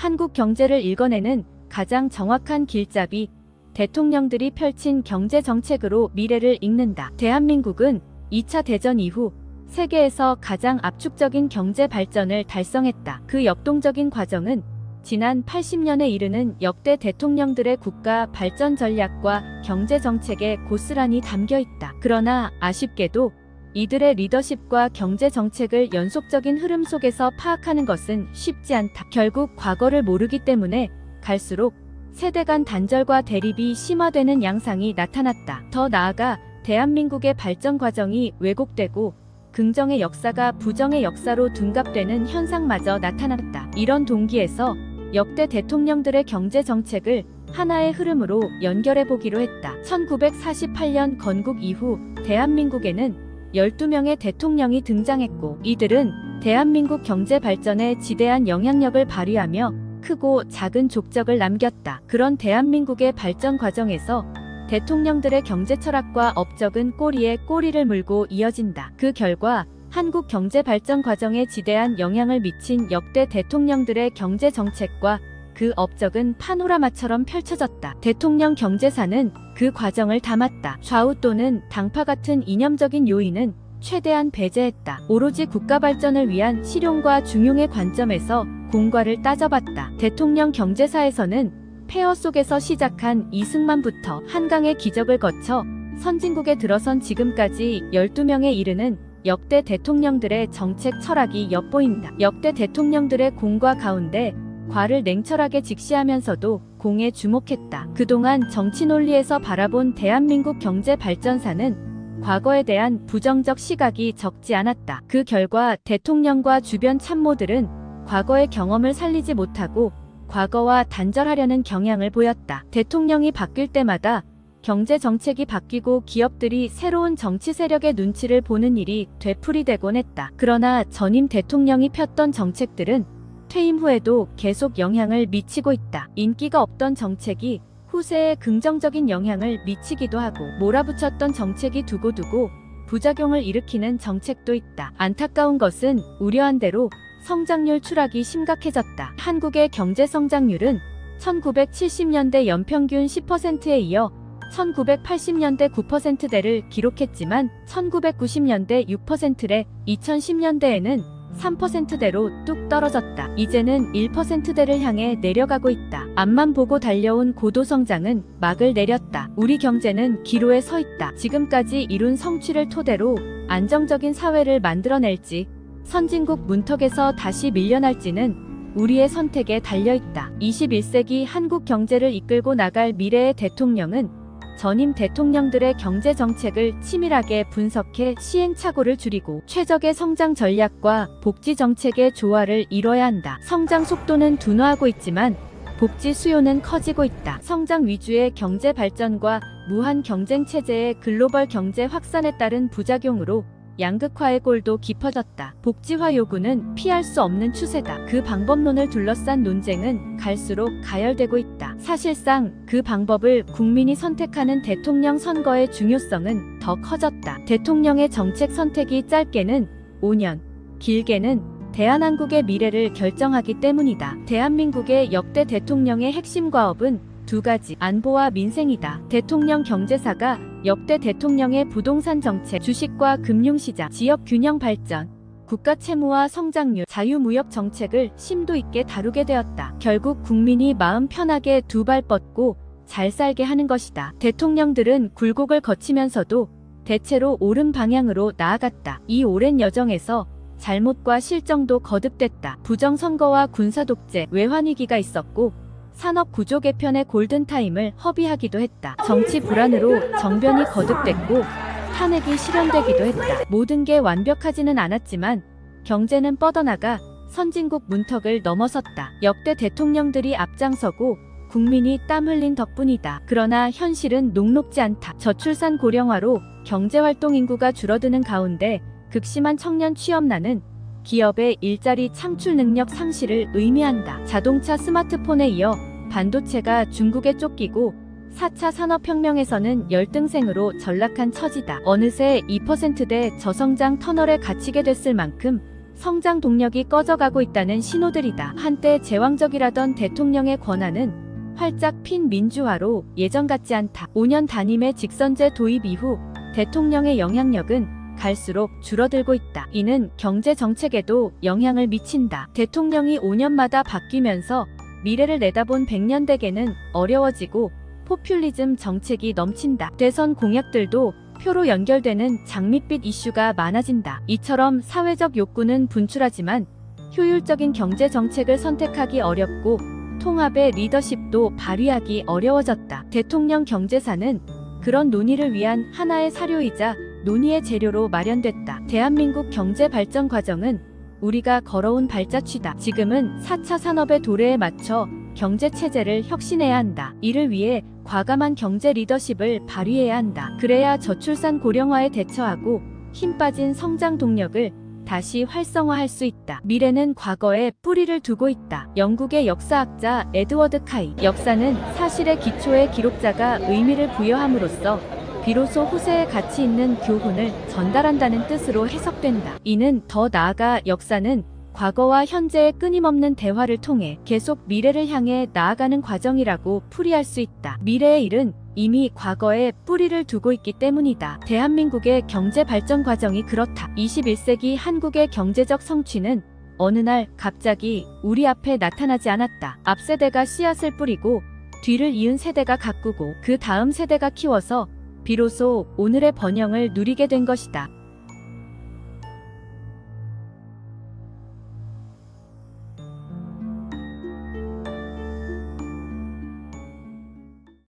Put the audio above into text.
한국 경제를 읽어내는 가장 정확한 길잡이 대통령들이 펼친 경제 정책으로 미래를 읽는다. 대한민국은 2차 대전 이후 세계에서 가장 압축적인 경제 발전을 달성했다. 그 역동적인 과정은 지난 80년에 이르는 역대 대통령들의 국가 발전 전략과 경제 정책에 고스란히 담겨 있다. 그러나 아쉽게도 이들의 리더십과 경제 정책을 연속적인 흐름 속에서 파악하는 것은 쉽지 않다. 결국 과거를 모르기 때문에 갈수록 세대 간 단절과 대립이 심화되는 양상이 나타났다. 더 나아가 대한민국의 발전 과정이 왜곡되고 긍정의 역사가 부정의 역사로 둔갑되는 현상마저 나타났다. 이런 동기에서 역대 대통령들의 경제 정책을 하나의 흐름으로 연결해 보기로 했다. 1948년 건국 이후 대한민국에는 12명의 대통령이 등장했고 이들은 대한민국 경제 발전에 지대한 영향력을 발휘하며 크고 작은 족적을 남겼다. 그런 대한민국의 발전 과정에서 대통령들의 경제 철학과 업적은 꼬리에 꼬리를 물고 이어진다. 그 결과 한국 경제 발전 과정에 지대한 영향을 미친 역대 대통령들의 경제 정책과 그 업적은 파노라마처럼 펼쳐졌다. 대통령 경제사는 그 과정을 담았다. 좌우 또는 당파 같은 이념적인 요인은 최대한 배제했다. 오로지 국가 발전을 위한 실용과 중용의 관점에서 공과를 따져봤다. 대통령 경제사에서는 폐허 속에서 시작한 이승만부터 한강의 기적을 거쳐 선진국에 들어선 지금까지 12명에 이르는 역대 대통령들의 정책 철학이 엿보인다. 역대 대통령들의 공과 가운데 과를 냉철하게 직시하면서도 공에 주목했다. 그동안 정치 논리에서 바라본 대한민국 경제 발전사는 과거에 대한 부정적 시각이 적지 않았다. 그 결과 대통령과 주변 참모들은 과거의 경험을 살리지 못하고 과거와 단절하려는 경향을 보였다. 대통령이 바뀔 때마다 경제 정책이 바뀌고 기업들이 새로운 정치 세력의 눈치를 보는 일이 되풀이되곤 했다. 그러나 전임 대통령이 폈던 정책들은 퇴임 후에도 계속 영향을 미치고 있다. 인기가 없던 정책이 후세에 긍정적인 영향을 미치기도 하고 몰아붙였던 정책이 두고두고 부작용을 일으키는 정책도 있다. 안타까운 것은 우려한 대로 성장률 추락이 심각해졌다. 한국의 경제 성장률은 1970년대 연평균 10%에 이어 1980년대 9%대를 기록했지만 1990년대 6%래 2010년대에는 3%대로 뚝 떨어졌다. 이제는 1%대를 향해 내려가고 있다. 앞만 보고 달려온 고도 성장은 막을 내렸다. 우리 경제는 기로에 서 있다. 지금까지 이룬 성취를 토대로 안정적인 사회를 만들어낼지 선진국 문턱에서 다시 밀려날지는 우리의 선택에 달려있다. 21세기 한국 경제를 이끌고 나갈 미래의 대통령은 전임 대통령들의 경제 정책을 치밀하게 분석해 시행착오를 줄이고 최적의 성장 전략과 복지 정책의 조화를 이뤄야 한다. 성장 속도는 둔화하고 있지만 복지 수요는 커지고 있다. 성장 위주의 경제 발전과 무한 경쟁 체제의 글로벌 경제 확산에 따른 부작용으로 양극화의 골도 깊어졌다. 복지화 요구는 피할 수 없는 추세다. 그 방법론을 둘러싼 논쟁은 갈수록 가열되고 있다. 사실상 그 방법을 국민이 선택하는 대통령 선거의 중요성은 더 커졌다. 대통령의 정책 선택이 짧게는 5년, 길게는 대한민국의 미래를 결정하기 때문이다. 대한민국의 역대 대통령의 핵심 과업은 두 가지 안보와 민생이다. 대통령 경제사가 역대 대통령의 부동산 정책, 주식과 금융시장, 지역 균형 발전, 국가 채무와 성장률, 자유무역 정책을 심도 있게 다루게 되었다. 결국 국민이 마음 편하게 두 발 뻗고 잘 살게 하는 것이다. 대통령들은 굴곡을 거치면서도 대체로 옳은 방향으로 나아갔다. 이 오랜 여정에서 잘못과 실정도 거듭됐다. 부정선거와 군사독재, 외환위기가 있었고 산업 구조 개편의 골든타임을 허비하기도 했다. 정치 불안으로 정변이 거듭됐고 탄핵이 실현되기도 했다. 모든 게 완벽하지는 않았지만 경제는 뻗어나가 선진국 문턱을 넘어섰다. 역대 대통령들이 앞장서고 국민이 땀 흘린 덕분이다. 그러나 현실은 녹록지 않다. 저출산 고령화로 경제활동 인구가 줄어드는 가운데 극심한 청년 취업난은 기업의 일자리 창출 능력 상실을 의미한다. 자동차 스마트폰에 이어 반도체가 중국에 쫓기고 4차 산업혁명에서는 열등생으로 전락한 처지다. 어느새 2%대 저성장 터널에 갇히게 됐을 만큼 성장 동력이 꺼져가고 있다는 신호들이다. 한때 제왕적이라던 대통령의 권한은 활짝 핀 민주화로 예전 같지 않다. 5년 단임의 직선제 도입 이후 대통령의 영향력은 갈수록 줄어들고 있다. 이는 경제 정책에도 영향을 미친다. 대통령이 5년마다 바뀌면서 미래를 내다본 백년대계는 어려워지고 포퓰리즘 정책이 넘친다. 대선 공약들도 표로 연결되는 장밋빛 이슈가 많아진다. 이처럼 사회적 욕구는 분출하지만 효율적인 경제 정책을 선택하기 어렵고 통합의 리더십도 발휘하기 어려워졌다. 대통령 경제사는 그런 논의를 위한 하나의 사료이자 논의의 재료로 마련됐다. 대한민국 경제 발전 과정은 우리가 걸어온 발자취다. 지금은 4차 산업의 도래에 맞춰 경제 체제를 혁신해야 한다. 이를 위해 과감한 경제 리더십을 발휘해야 한다. 그래야 저출산 고령화에 대처하고 힘 빠진 성장 동력을 다시 활성화할 수 있다. 미래는 과거에 뿌리를 두고 있다. 영국의 역사학자 에드워드 카이. 역사는 사실의 기초의 기록자가 의미를 부여함으로써 비로소 후세에 가치 있는 교훈을 전달한다는 뜻으로 해석된다. 이는 더 나아가 역사는 과거와 현재의 끊임없는 대화를 통해 계속 미래를 향해 나아가는 과정이라고 풀이할 수 있다. 미래의 일은 이미 과거에 뿌리를 두고 있기 때문이다. 대한민국의 경제 발전 과정이 그렇다. 21세기 한국의 경제적 성취는 어느 날 갑자기 우리 앞에 나타나지 않았다. 앞 세대가 씨앗을 뿌리고 뒤를 이은 세대가 가꾸고 그 다음 세대가 키워서 비로소 오늘의 번영을 누리게 된 것이다.